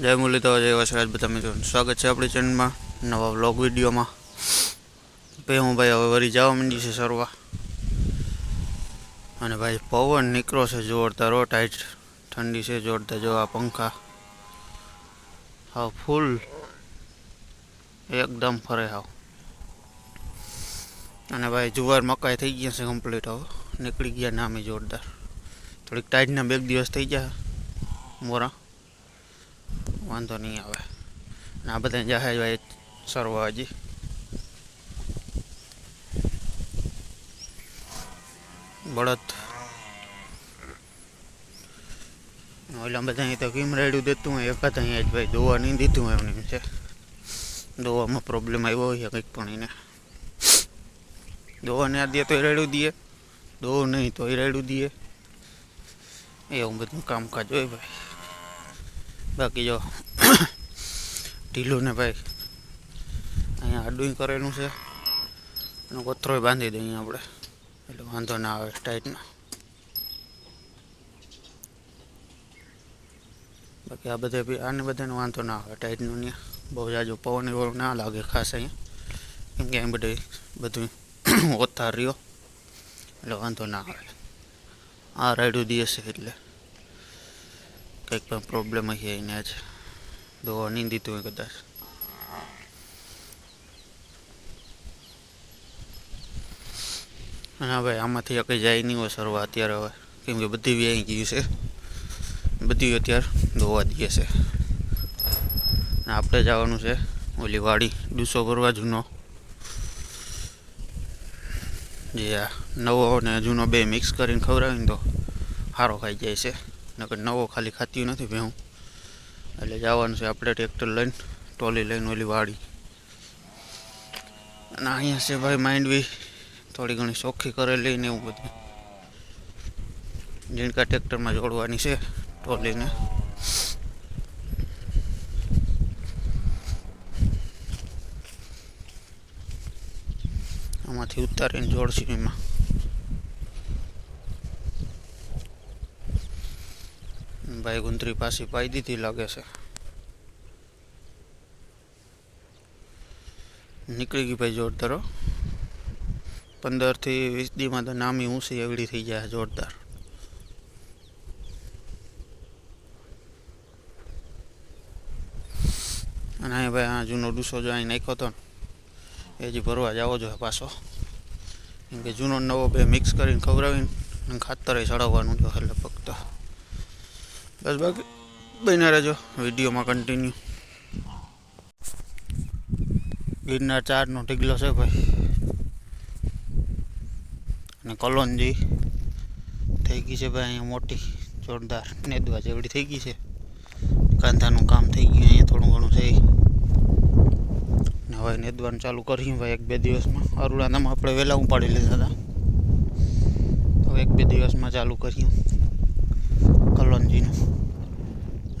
જય મુરલીધર, જય વસરાજ બધા મિત્રો. સ્વાગત છે આપણી ચેનલમાં, નવા વ્લોગ વિડીયોમાં. ભાઈ, હું ભાઈ હવે વળી જવા માંડી છે સરવા. અને ભાઈ, પવન નીકળો છે જોરદાર, હો ટાઈટ ઠંડી છે, જોરદાર જો પંખા. હા ફૂલ એકદમ ફરે હાવ. અને ભાઈ, જુવાર મકાઈ થઈ ગયા છે કમ્પ્લીટ હવે. નીકળી ગયા નામે જોરદાર. થોડીક ટાઈટના બે દિવસ થઈ ગયા મોરા. વાંધો નહીં આવે. અને આ બધા જહાજ ભાઈ સરવા હજી. બળદ. ઓલા બધા અહીં તો કેમ રેડ્યું દેતું હોય? એકાદ અહીંયા જ ભાઈ દોવા નહીં દીધું હોય એમ છે. દોવામાં પ્રોબ્લેમ આવ્યો હોય કંઈક પણ એને. દોવાને આ દે તો રેડું દઈએ દો નહીં તો રેડું દઈએ એવું બધું કામકાજ હોય ભાઈ. બાકી જો ઢીલું ને ભાઈ અહીંયા આડું કરેલું છે. અને કોથરોય બાંધી દઈએ આપણે. એટલે વાંધો ના આવે ટાઈટના. બાકી આ બધે બી આને બધાને વાંધો ના આવે ટાઈટનું ને બહુ જાજો પવન એવો ના લાગે ખાસ અહીંયા. કેમ કે અહીં બધે બધું ઓથાર રહ્યો. એટલે વાંધો ના આવે. આ રાઈડું દિવસે એટલે. કંઈક પણ પ્રોબ્લેમ હશે એને જ. દવા નહીં દીધું હોય કદાચ. હા ભાઈ, આમાંથી કંઈ જાય નહીં હોય સરવા અત્યારે હવે. કેમ કે બધી વ્યાઈ ગયું છે. બધી અત્યારે ધોવા દઈએ છે. આપણે જવાનું છે ઓલી વાડી ડૂસો ભરવા જૂનો. જે આ નવો અને જૂનો બે મિક્સ કરીને ખવડાવીને તો સારો ખાઈ જાય છે. નકર નવો ખાલી ખાતી નથી ભેહું. એટલે જવાનું છે આપણે ટ્રેક્ટર લઈને, ટોલી લઈને ઓલી વાડી. અને અહીંયા છે ભાઈ બી થોડી ઘણી ચોખ્ખી કરેલી ને એવું બધું. જીણકા ટ્રેક્ટરમાં જોડવાની છે ટોલીને. આમાંથી ઉતારીને જોડશું એમાં. ભાઈ ગુંદરી પાછી પાઈ દીધી લાગે છે. નીકળી ગઈ ભાઈ જોરદારો પંદરથી વીસ દીમાં તો નામી ઊંસી એવડી થઈ જાય જોરદાર. અને અહીં ભાઈ આ જૂનો ડૂસો જો અહીં નાખ્યો હતો એ જ ભરવા જાવો જોઈએ પાછો. કેમ કે જૂનો નવો બે મિક્સ કરીને ખવડાવીને ખાતરે ચડાવવાનું જો એટલે ફક્ત બસ બાકી, બન્યા રહેજો. વિડીયોમાં કન્ટિન્યુ ગિરનાર ચારનો ઢીગલો છે ભાઈ. અને કલોનજી થઈ ગઈ છે ભાઈ અહીંયા મોટી, જોરદાર. નેદવા જેવડી થઈ ગઈ છે. કાંધાનું કામ થઈ ગયું, અહીંયા થોડું ઘણું છે. ને હવે નેદવાનું ચાલુ કર્યું ભાઈ એક બે દિવસમાં. અરુણાનામાં આપણે વહેલા ઉપાડી લીધા હતા. હવે એક બે દિવસમાં ચાલુ કર્યું કલોનજીનું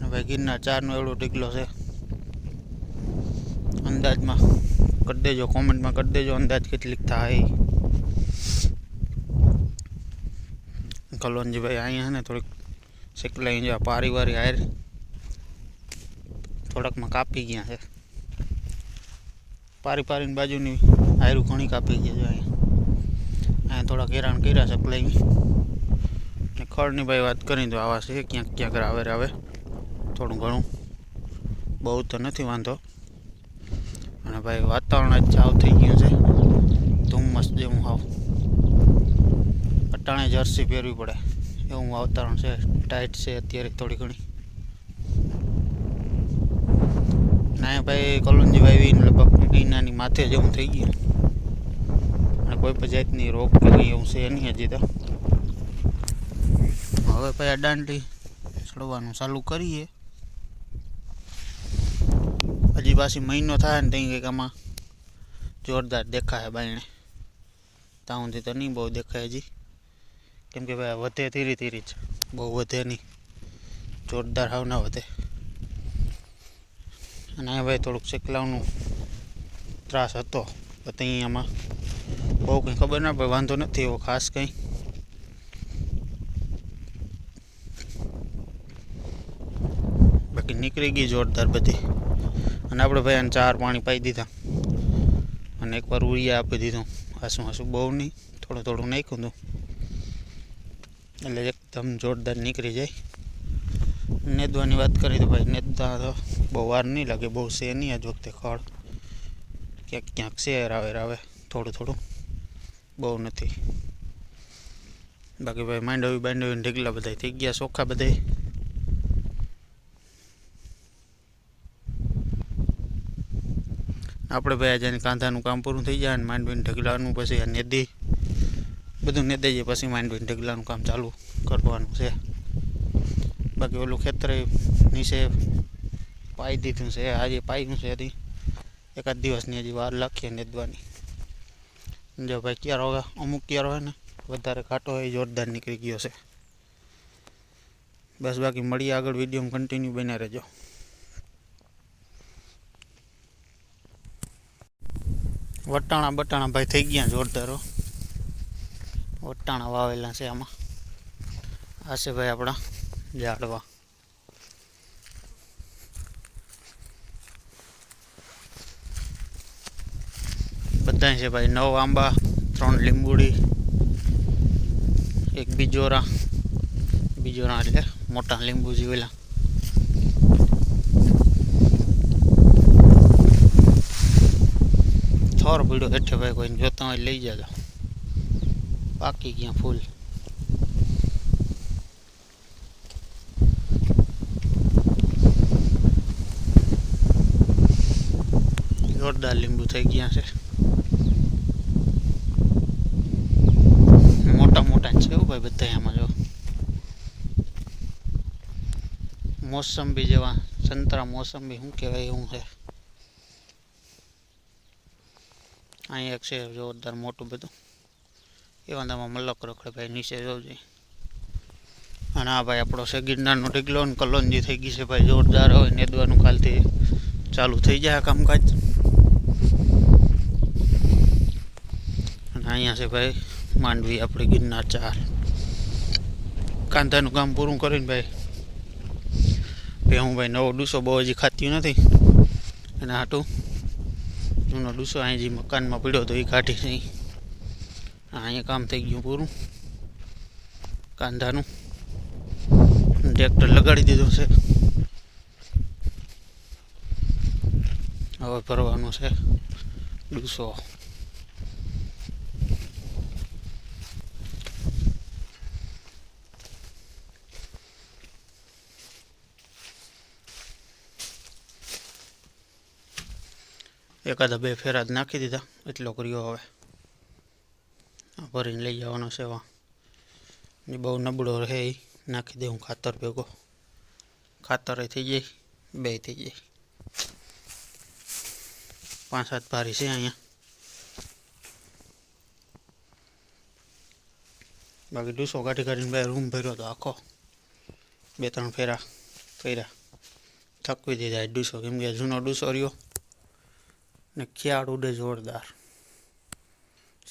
અને ભાઈ ગિરનાર ચારનો એવડો ઢીકલો છે. અંદાજમાં કરી દેજો, કોમેન્ટમાં કરી દેજો, અંદાજ કેટલીક થાય. કલોનજીભાઈ અહીંયા ને, થોડીક શેકલાઈ જો પારી વારી હાર થોડાકમાં કાપી ગયા છે. પારી પારીની બાજુની હાયરું ઘણી કાપી ગયા છે અહીંયા. અહીંયા થોડાક હેરાન કર્યા સકલાઈ ને ખડની ભાઈ વાત કરી તો આવા છે, ક્યાંક ક્યાંક આવે આવે થોડું ઘણું. બહુ તો નથી વાંધો. અને ભાઈ, વાતાવરણ જ ચાવ થઈ ગયું છે. ધૂમ્મસ જેવું હાવ. અટાણે જર્સી પહેરવી પડે. એવું વાતાવરણ છે. ટાઈટ છે અત્યારે થોડી ઘણી. ના ભાઈ, કલોનજીભાઈ લગભગ મહિનાની માથે જેવું થઈ ગયું. અને કોઈ પણ જાતની રોગ કે કંઈ એવું છે નહીં હજી તો. હવે ભાઈ અડાંટી ચડવાનું ચાલુ કરીએ. હજી પાછી મહિનો થાય ને ત્યાં કંઈક આમાં જોરદાર દેખાય બાયણે. ત્યાં સુધી તો નહીં બહુ દેખાય હજી. કેમ કે ભાઈ વધે ધીરે ધીરે જ. બહુ વધે નહીં. જોરદાર હાવ ના વધે. અને આ ભાઈ થોડુંક શેકલાવનું ત્રાસ હતો. તો અહીંયામાં બહુ કંઈ ખબર ના પડે. વાંધો નથી એવો ખાસ કંઈ. બાકી નીકળી ગઈ જોરદાર બધી. અને આપણે ભાઈ આને ચાર પાણી પાઈ દીધા. અને એકવાર ઉરિયા આપી દીધું. હાસું હાસું બહુ નહીં, થોડું થોડું નાખ્યું હતું. એટલે એકદમ જોરદાર નીકળી જાય. નેદવાની વાત કરી તો ભાઈ નેદતા તો બહુ વાર નહીં લાગે, બહુ છે નહીં આજ વખતે ખડ. ક્યાંક ક્યાંક શેર આવે આવે, થોડું થોડું. બહુ નથી. બાકી ભાઈ માંડવી બાંડવી ઢીકલા બધા થઈ ગયા ચોખ્ખા બધા આપણે ભાઈ આજે કાંધાનું કામ પૂરું થઈ જાય અને માંડવીને ઢગલાનું પછી આ નેદી, બધું નેદી જાય પછી માંડવીને ઢગલાનું કામ ચાલુ કરવાનું છે. બાકી ઓલું ખેતર નીચે પાઈ દીધું છે. આજે પાયું છે હજી. એકાદ દિવસની હજી વાર લાખીએ નેદવાની. જો ભાઈ ક્યારો હોય અમુક ક્યારો હોય ને, વધારે ઘાટો હોય જોરદાર નીકળી ગયો છે. બસ બાકી મળીએ આગળ વિડીયોમાં કન્ટિન્યુ બન્યા રહેજો. વટાણા બટાણા ભાઈ થઈ ગયા જોરદારો વટાણા વાવેલા છે આમાં. આ છે ભાઈ આપણા ઝાડવા. બધા છે ભાઈ નવ આંબા, ત્રણ લીંબુડી, એક બીજોરા. બીજોરા એટલે મોટા લીંબુ જીવેલા થોર પીડ્યો હેઠે ભાઈ કોઈને જોતા હોય લઈ જજો પાકી ગયા ફૂલ જોરદાર લીંબુ થઈ ગયા છે મોટા મોટા છે એવું ભાઈ બધા આમાં જો મોસંબી જેવા સંતરા મોસંબી શું કહેવાય એવું છે અહીં એક છે જોરદાર, મોટું બધું. એવા તમે મલક રખડે ભાઈ, નીચે જોજે અને આ ભાઈ આપણો છે ગિરનારનો ઢીકલો ને કલોંજી થઈ ગઈ છે ભાઈ, જોરદાર હોય નેદવાનું કાલથી ચાલુ થઈ જાય કામકાજ. અને અહીંયા છે ભાઈ, માંડવી આપણે ગિરનાર ચાર. કાંધાનું કામ પૂરું કરીને ભાઈ બે હું ભાઈ નવો ડૂસો બહુ હજી ખાતી નથી. એના હાટું જૂનો ડૂસો અહીં જે મકાનમાં પડ્યો હતો એ કાઢી નહીં. અહીંયા કામ થઈ ગયું પૂરું. કાંધાનું. ટ્રેક્ટર લગાડી દીધું છે. હવે ભરવાનું છે ડૂસો. એકાદા બે ફેરા જ નાખી દીધા. એટલો કર્યો હવે. ભરીને લઈ જવાનો છે વા બહુ નબળો રહે એ નાખી દે હું ખાતર ભેગો. ખાતર થઈ જાય, બે થઈ જાય. પાંચ સાત ભારી છે અહીંયા. બાકી ડૂસો કાઢી કાઢીને ભાઈ રૂમ ભર્યો તો આખો. બે ત્રણ ફેરા કર્યા. થકવી દીધા ડૂસો. કેમ કે જૂનો ડૂસો રહ્યો. ને ખ્યાળ ઉડે જોરદાર.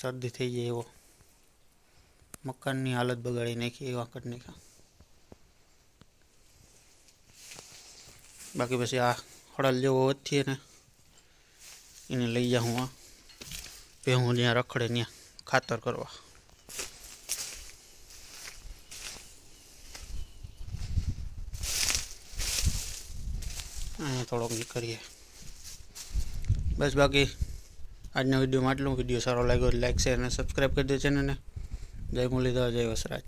શરદી થઈ જાય એવો. મકાનની હાલત બગાડી નાખી એવા કરી બાકી પછી આ હળલ જેવો વધીએ ને, એને લઈ જાઉં આ. ભેહું જ્યાં રખડે ત્યાં ખાતર કરવા. અહીંયા થોડોક નીકળીએ. બસ બાકી, આજના વિડીયોમાં આટલું. વીડિયો સારો લાગ્યો લાઈક શેર અને સબસ્ક્રાઈબ કરી દો ચેનલને. જય મુરલીધર, જય વસરાજ.